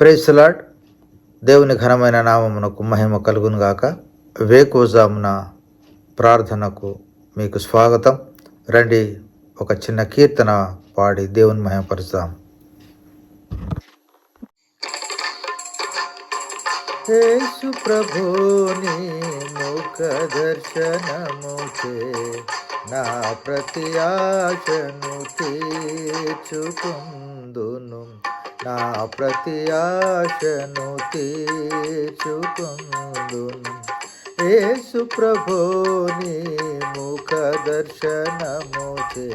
ప్రేసులాడ్ దేవుని ఘనమైన నామమునకు మహిమ కలుగునుగాక వేకోజామున ప్రార్థనకు మీకు స్వాగతం. రండి ఒక చిన్న కీర్తన పాడి దేవుని మహిమపరుస్తాం. యేసు ప్రభుని ముఖ దర్శనముచే నా ప్రతి ఆశను తీర్చుకుందును. నా ప్రతి ఆశను తీర్చుకుందును. యేసు ప్రభుని ముఖ దర్శనముచే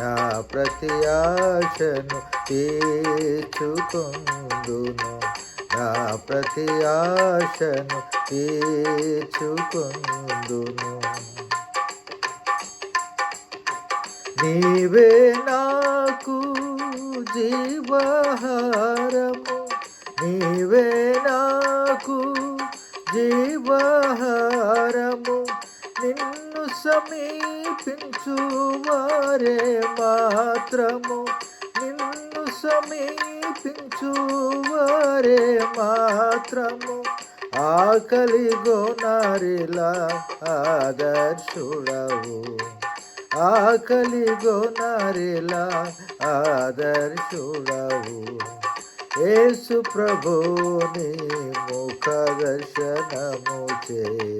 నా ప్రతి ఆశను తీర్చుకుందును. నా ప్రతి ఆశను తీర్చుకుందును. నీవే నాకు జీవహారము నీవే నాకు జీవహారము నిన్ను సమీపించు వారే మాత్రము. నిన్ను సమీపించు వారే మాత్రము. ఆకలి గోనారిలా ఆదర్శుడవు. ఆకలి గోనారిలా ఆదర్శుడవు యేసు ప్రభుని ముఖ దర్శనము చే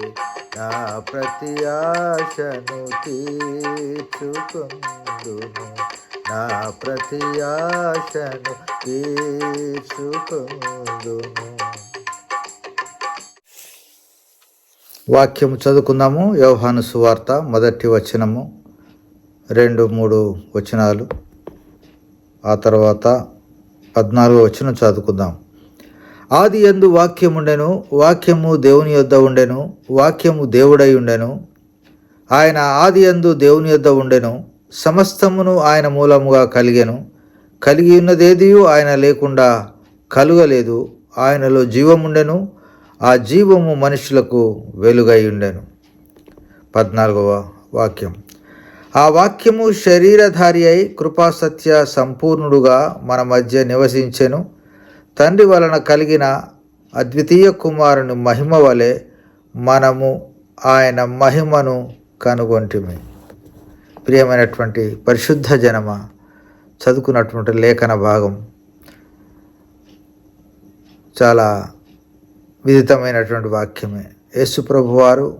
నా ప్రతి ఆశను తీర్చుకుందును. నా ప్రతి ఆశను తీర్చుకుందును. వాక్యము చదువుకుందాము. యోహాను సువార్త మొదటి వచనము. రెండు మూడు వచనాలు. ఆ తర్వాత పద్నాలుగు వచనం చదువుకుందాం. ఆది ఎందు వాక్యముండెను వాక్యము దేవుని యొద్ద ఉండెను వాక్యము దేవుడై ఉండెను. ఆయన ఆది ఎందు దేవుని యొద్ద ఉండెను సమస్తమును ఆయన మూలముగా కలిగెను. కలిగి ఉన్నదేదియు ఆయన లేకుండా కలుగలేదు ఆయనలో జీవముండెను ఆ జీవము మనుషులకు వెలుగై ఉండెను. పద్నాలుగవ వాక్యం. ఆ వాక్యము శరీరధారి అయి కృపాసత్య సంపూర్ణుడుగా మన మధ్య నివసించెను. తండ్రి వలన కలిగిన అద్వితీయ కుమారుని మహిమ వలె మనము ఆయన మహిమను కనుగొంటిమి. ప్రియమైనటువంటి పరిశుద్ధ జనమ చదువుకున్నటువంటి లేఖన భాగం చాలా విదితమైనటువంటి వాక్యమే. యేసు ప్రభువారు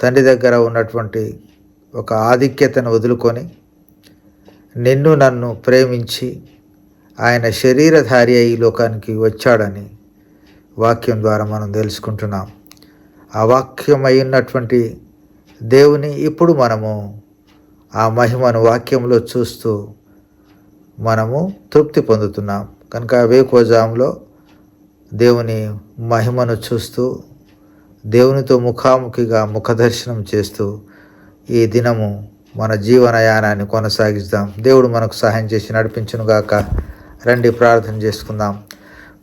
తండ్రి దగ్గర ఉన్నటువంటి ఒక ఆధిక్యతను వదులుకొని నిన్ను నన్ను ప్రేమించి ఆయన శరీరధారి అయి లోకానికి వచ్చాడని వాక్యం ద్వారా మనం తెలుసుకుంటున్నాం. ఆ వాక్యం అయి ఉన్నటువంటి దేవుని ఇప్పుడు మనము ఆ మహిమను వాక్యంలో చూస్తూ మనము తృప్తి పొందుతున్నాం. కనుక వేకోజాంలో దేవుని మహిమను చూస్తూ దేవునితో ముఖాముఖిగా ముఖదర్శనం చేస్తూ ఈ దినము మన జీవనయానాన్ని కొనసాగిద్దాం దేవుడు మనకు సహాయం చేసి నడిపించునుగాక రండి ప్రార్థన చేసుకుందాం.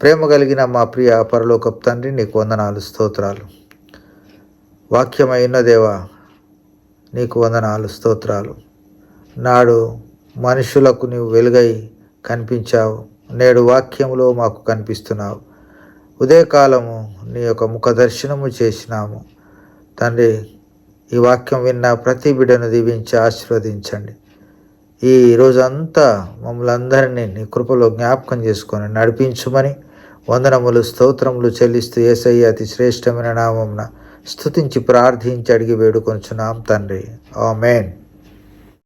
ప్రేమ కలిగిన మా ప్రియ పరలోకపు తండ్రి నీకు వందనాలు స్తోత్రాలు. వాక్యమైన దేవా నీకు వందనాలు స్తోత్రాలు. నాడు మనుషులకు నీవు వెలుగై కనిపించావు. నేడు వాక్యములో మాకు కనిపిస్తున్నావు. ఉదయకాలము నీ యొక్క ముఖ దర్శనము చేసినాము. తండ్రి ఈ వాక్యం విన్న ప్రతి బిడ్డను దీవించి ఆశీర్వదించండి. ఈ రోజంతా మమ్మల్ని అందరినీ నీ కృపలో జ్ఞాపకం చేసుకొని నడిపించుమని వందనములు స్తోత్రములు చెల్లిస్తూ ఏసయ్య అతి శ్రేష్టమైన నామమున స్తుతించి ప్రార్థించి అడిగి వేడుకొంచున్నాం తండ్రి. ఆమెన్.